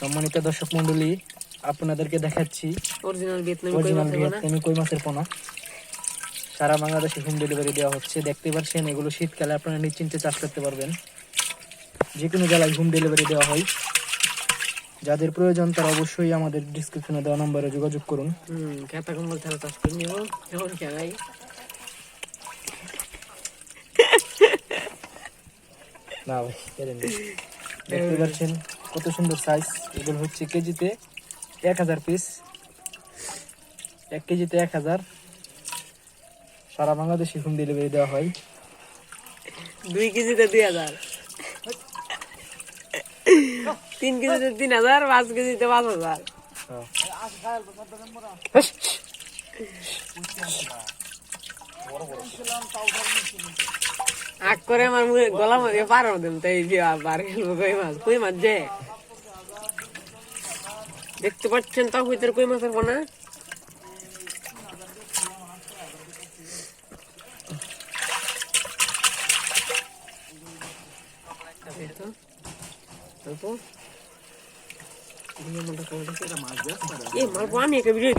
সম্মানিত দর্শক মন্ডলী আপনাদেরকে দেখাচ্ছি অরিজিনাল ভিয়েতনামি কই মাছের পোনা? সারা বাংলাদেশে হোম ডেলিভারি দেওয়া হচ্ছে। দেখতে পাচ্ছেন এগুলো শীতকালে আপনারা নিশ্চিন্তে চাষ করতে পারবেন। যে কোনো জেলায় হোম ডেলিভারি দেওয়া হয়। যাদের প্রয়োজন তারা অবশ্যই আমাদের ডিসক্রিপশনে দেওয়া নম্বরে যোগাযোগ করুন। খেতা কম্বল ছাড়া চাষ করে নিব। যেমন খেলাই না ভাই দেখতে পাচ্ছেন কত সুন্দর সাইজ এগুলো হচ্ছে কেজিতে এক হাজার পিস এক কেজিতে এক হাজার। সারা বাংলাদেশে হোম ডেলিভারি দেওয়া হয়। দুই কেজিতে দুই হাজার। তিন কেজিতে তিন হাজার পাঁচ কেজিতে পাঁচ হাজার। আগ করে আমার মুখে গলা মধ্যে পার দেন তাই বার খেলব? কই মাছ? কই মাছ যে? দেখতে পাচ্ছেন তাও ভিতরে কই মাছের পোনা? তারপর? এই আমি একটা ভিডিও